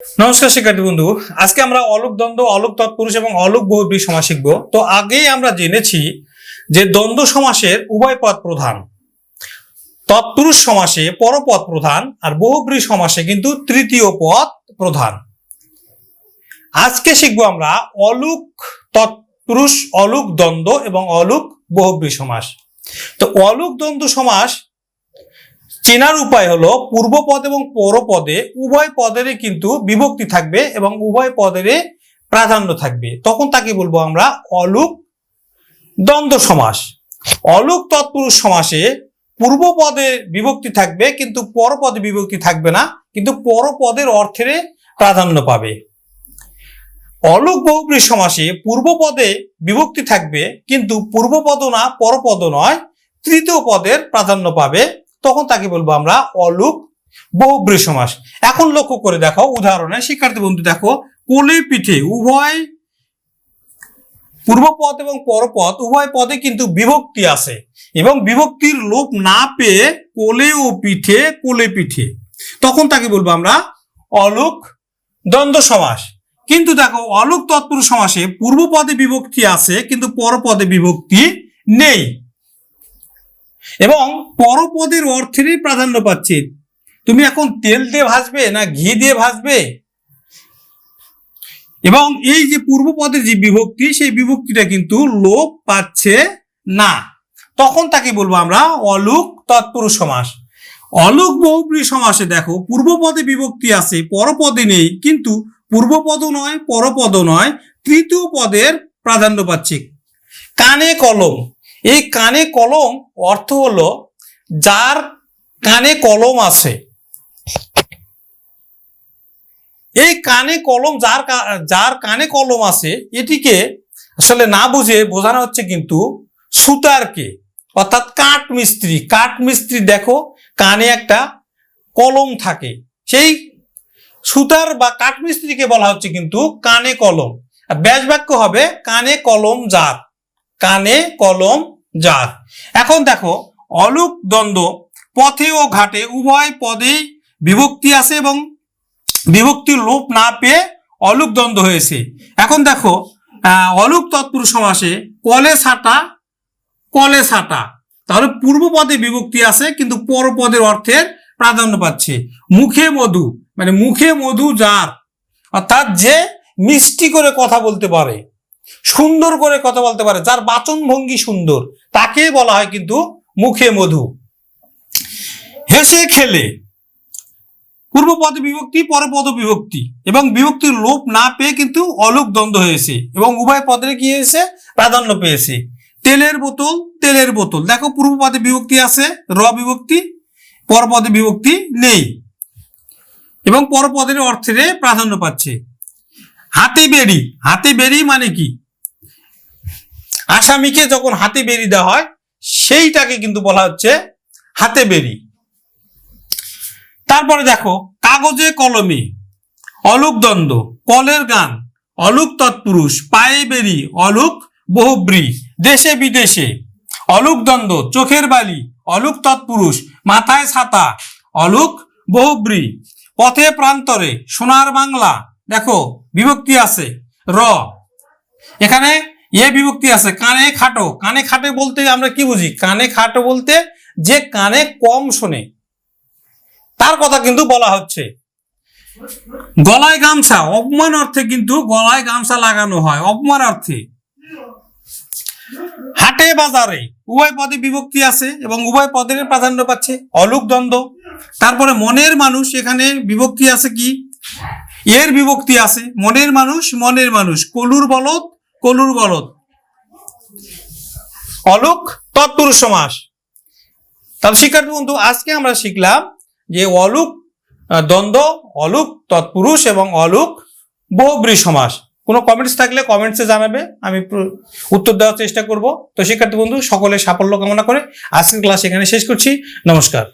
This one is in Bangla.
নমস্কার শিক্ষার্থী বন্ধু, আজকে আমরা অলোক দ্বন্দ্ব, অলোক তৎপুরুষ এবং অলোক বহুব্রী সমাস শিখব। তো আগেই আমরা জেনেছি যে দ্বন্দ্ব সমাসের উভয় পদ প্রধান। তৎপুরুষ সমাসে পরপদ প্রধান আর বহুব্রী সমাসে কিন্তু তৃতীয় পদ প্রধান। আজকে শিখব আমরা অলোক তৎপুরুষ, অলোক দ্বন্দ্ব এবং অলোক বহুব্রী সমাস। তো অলোক দ্বন্দ্ব সমাস চেনার উপায় হলো পূর্বপদ এবং পরপদে উভয় পদেরই কিন্তু বিভক্তি থাকবে এবং উভয় পদেরই প্রাধান্য থাকবে। তখন তাকে বলব আমরা অলুক দ্বন্দ্ব সমাস। অলুক তৎপুরুষ সমাসে পূর্বপদে বিভক্তি থাকবে কিন্তু পরপদে বিভক্তি থাকবে না, কিন্তু পরপদের অর্থের প্রাধান্য পাবে। অলুক বহুব্রী সমাসে পূর্বপদে বিভক্তি থাকবে কিন্তু পূর্বপদ না পরপদ নয়, তৃতীয় পদের প্রাধান্য পাবে। তখন তাকে বলব আমরা অলুক বহুব্রী সমাস এখন লক্ষ্য করে দেখো উদাহরণে, শিক্ষার্থী বন্ধু দেখো কোলে পিঠে উভয় পূর্বপদ এবং পরপদ, উভয় পদে কিন্তু বিভক্তি আছে এবং বিভক্তির লোপ না পেয়ে কোলে ও পিঠে কোলে পিঠে তখন তাকে বলব আমরা অলুক দ্বন্দ্ব সমাস কিন্তু দেখো, অলুক তৎপুরুষ সমাসে পূর্বপদে বিভক্তি আছে, কিন্তু পরপদে বিভক্তি নেই। এবং পরপদের অর্থেরই প্রাধান্য পাচ্ছে। তুমি এখন তেল দিয়ে ভাজবে না ঘি দিয়ে ভাজবে? এবং এই যে পূর্বপদের যে বিভক্তি, সেই বিভক্তিটা কিন্তু লোপ পাচ্ছে না। তখন তাকে বলব আমরা অলুক তৎপুরুষ সমাস। অলুক বহুব্রী সমাসে দেখো, পূর্বপদে বিভক্তি আছে, পরপদে নেই, কিন্তু পূর্বপদ নয় পরপদ নয়, তৃতীয় পদের প্রাধান্য পাচ্ছে। কানে কলম এই কানে কলম অর্থ হলো, যার কানে কলম আছে। এই কানে কলম যার যার কানে কলম আছে, এটিকে আসলে না বুঝে বোঝানো হচ্ছে কিন্তু সুতারকে, অর্থাৎ কাঠ মিস্ত্রি কাঠ মিস্ত্রি দেখো, কানে একটা কলম থাকে। সেই সুতার বা কাঠ মিস্ত্রিকে বলা হচ্ছে কিন্তু কানে কলম। আর ব্যাস বাক্য হবে, কানে কলম যার। কানে কলম যার এখন দেখো, অলুক দ্বন্দ্ব পথে ও ঘাটে উভয় পদেই বিভক্তি আছে এবং বিভক্তির লোপ না পেয়ে অলুক দ্বন্দ্ব হয়েছে। এখন দেখো অলুক তৎপুরুষ সমাসে কলে সাটা কলে সাটা। তাহলে পূর্ব পদে বিভক্তি আছে, কিন্তু পরপদের অর্থের প্রাধান্য পাচ্ছে। মুখে মধু মানে মুখে মধু যার অর্থাৎ যে মিষ্টি করে কথা বলতে পারে। সুন্দর করে কথা বলতে পারে, যার বাচন ভঙ্গি সুন্দর, তাকে বলা হয় কিন্তু মুখে মধু। হেসে খেলে পূর্বপদ বিভক্তি পরপদ বিভক্তি, এবং বিভক্তির লোপ না পেয়ে কিন্তু অলুক দ্বন্দ্ব হয়েছে, এবং উভয় পদের কি হয়েছে? প্রাধান্য পেয়েছে। তেলের বোতল তেলের বোতল। দেখো পূর্বপদে বিভক্তি আছে, র বিভক্তি পরপদে বিভক্তি নেই, এবং পরপদের অর্থের প্রাধান্য পাচ্ছে। হাতে বেরি হাতে বেরি মানে কি? আসামিকে যখন হাতে বেরি দেওয়া হয়, সেইটাকে কিন্তু বলা হচ্ছে হাতে বেরি তারপরে দেখো, কাগজে কলমে, অলুক দ্বন্দ্ব, কলের গান, অলুক তৎপুরুষ, পায়ে বেরি অলুক বহুব্রী, দেশে বিদেশে, অলুক দ্বন্দ্ব, চোখের বালি, অলুক তৎপুরুষ, মাথায় ছাতা, অলুক বহুব্রী, পথে প্রান্তরে, সোনার বাংলা দেখো, বিভক্তি আছে। র। এখানে এ বিভক্তি আছে, কানে খাটো। কানে খাটে বলতে আমরা কি বুঝি? কানে খাটো বলতে যে কানে কম শোনে। তার কথা কিন্তু বলা হচ্ছে। গলায় গামছা, অপমান অর্থে কিন্তু গলায় গামছা লাগানো হয়। অপমান অর্থে। হাটে বাজারে উভয় পদে বিভক্তি আছে এবং উভয় পদের প্রাধান্য পাচ্ছে। অলুক দ্বন্দ্ব। তারপরে মনের মানুষ, এখানে বিভক্তি আছে কি? এর বিভক্তি আছে, মনের মানুষ মনের মানুষ। কলুর বলদ কলুর বলদ। অলোক তৎপুরুষ সমাস। তাহলে শিক্ষার্থী বন্ধু, আজকে আমরা শিখলাম যে অলুক দ্বন্দ্ব, অলুক, তৎপুরুষ এবং অলুক, বহুব্রী সমাস। কোনো কমেন্টস থাকলে কমেন্টসে জানাবে, আমি উত্তর দেওয়ার চেষ্টা করব। তো শিক্ষার্থী বন্ধু সকলে সাফল্য কামনা করে আজকের ক্লাস এখানে শেষ করছি। নমস্কার।